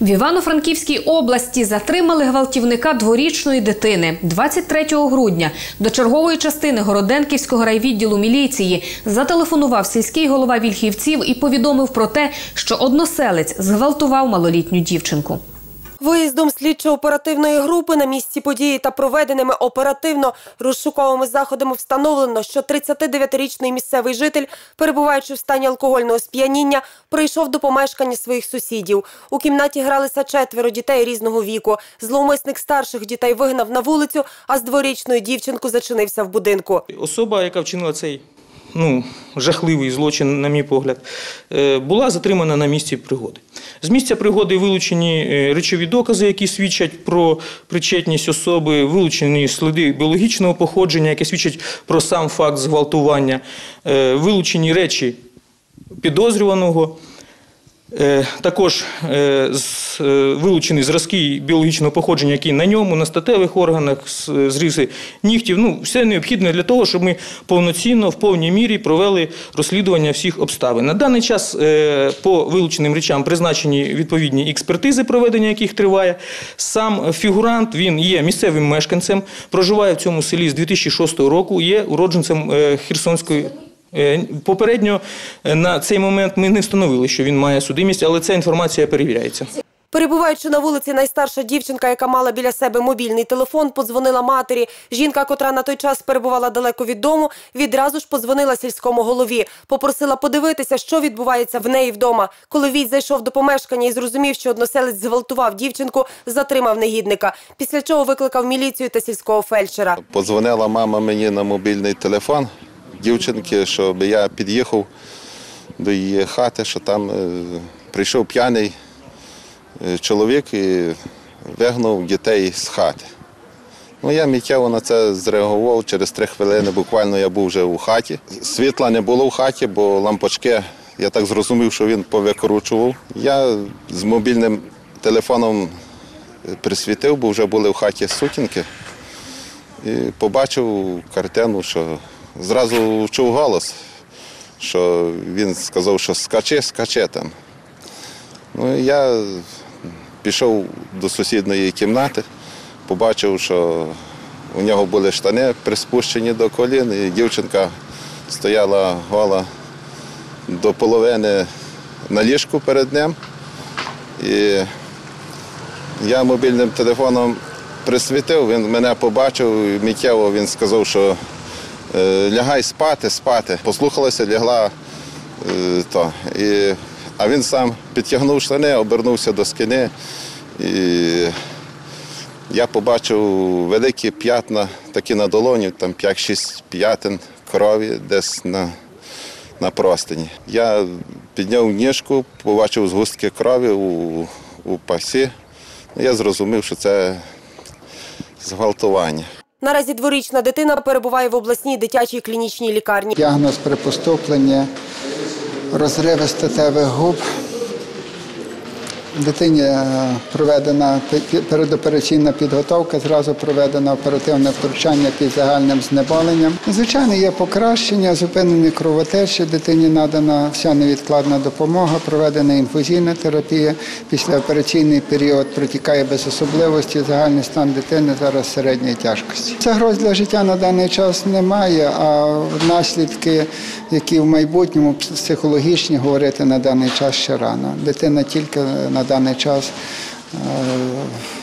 В Івано-Франківській області затримали гвалтівника дворічної дитини 23 грудня. До чергової частини Городенківського райвідділу міліції зателефонував сільський голова Вільхівців і повідомив про те, що односелець зґвалтував малолітню дівчинку. Виїздом слідчо-оперативної групи на місці події та проведеними оперативно-розшуковими заходами встановлено, що 39-річний місцевий житель, перебуваючи в стані алкогольного сп'яніння, прийшов до помешкання своїх сусідів. У кімнаті гралися четверо дітей різного віку. Зловмисник старших дітей вигнав на вулицю, а з дворічною дівчинкою зачинився в будинку. Особа, яка вчинила цей ну, жахливий злочин, на мій погляд, е, була затримана на місці пригоди. З місця пригоди вилучені е, речові докази, які свідчать про причетність особи, вилучені сліди біологічного походження, які свідчать про сам факт зґвалтування, е, вилучені речі підозрюваного. Також з- вилучені зразки біологічного походження, які на ньому, на статевих органах, з- зрізи нігтів. Ну, все необхідне для того, щоб ми повноцінно, в повній мірі провели розслідування всіх обставин. На даний час е, по вилученим речам призначені відповідні експертизи, проведення яких триває. Сам фігурант він є місцевим мешканцем, проживає в цьому селі з 2006 року, є уродженцем е, Херсонської. Е, Попередньо е, на цей момент ми не встановили, що він має судимість, але ця інформація перевіряється. Перебуваючи на вулиці, найстарша дівчинка, яка мала біля себе мобільний телефон, подзвонила матері. Жінка, котра на той час перебувала далеко від дому, відразу ж подзвонила сільському голові. Попросила подивитися, що відбувається в неї вдома. Коли Віть зайшов до помешкання і зрозумів, що односелець зґвалтував дівчинку, затримав негідника. Після чого викликав міліцію та сільського фельдшера. Подзвонила мама мені на мобільний телефон дівчинки, щоб я під'їхав до її хати, що там е, прийшов п'яний чоловік і вигнав дітей з хати. Ну, я миттєво на це зреагував. Через три хвилини буквально я був вже у хаті. Світла не було в хаті, бо лампочки, я так зрозумів, що він повикручував. Я з мобільним телефоном е, присвітив, бо вже були в хаті сутінки. І побачив картину, що зразу чув голос, що він сказав, що скачи, скачи там. Ну, я пішов до сусідньої кімнати, побачив, що у нього були штани приспущені до колін, і дівчинка стояла гола до половини на ліжку перед ним. І я мобільним телефоном присвітив, він мене побачив, миттєво він сказав, що е, лягай спати, спати. Послухалася, лягла. е, то. І, а він сам підтягнув штани, обернувся до скини. І я побачив великі п'ятна, такі на долоні, там 5-6 п'ятин крові десь на, на простині. Я підняв ніжку, побачив згустки крові у, у пасі. Я зрозумів, що це зґвалтування. Наразі дворічна дитина перебуває в обласній дитячій клінічній лікарні. Діагноз при поступленні розриви статевих губ. Дитині е, проведена пе- передопераційна підготовка, зразу проведено оперативне втручання під загальним знеболенням. Звичайно, є покращення, зупинені кровотечі, дитині надана вся невідкладна допомога, проведена інфузійна терапія. Післяопераційний період протікає без особливості. Загальний стан дитини зараз середньої тяжкості. Загроз для життя на даний час немає, а наслідки, які в майбутньому психологічні, говорити на даний час ще рано. Дитина тільки на даний час е,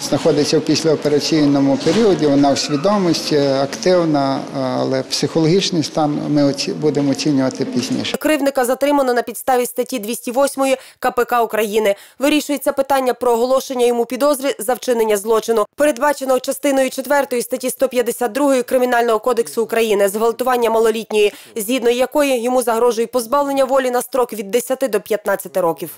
знаходиться в післяопераційному періоді, вона в свідомості, активна, але психологічний стан ми будемо оцінювати пізніше. Кривника затримано на підставі статті 208 КПК України. Вирішується питання про оголошення йому підозри за вчинення злочину, передбаченого частиною 4 статті 152 Кримінального кодексу України зґвалтування малолітньої, згідно якої йому загрожує позбавлення волі на строк від 10 до 15 років.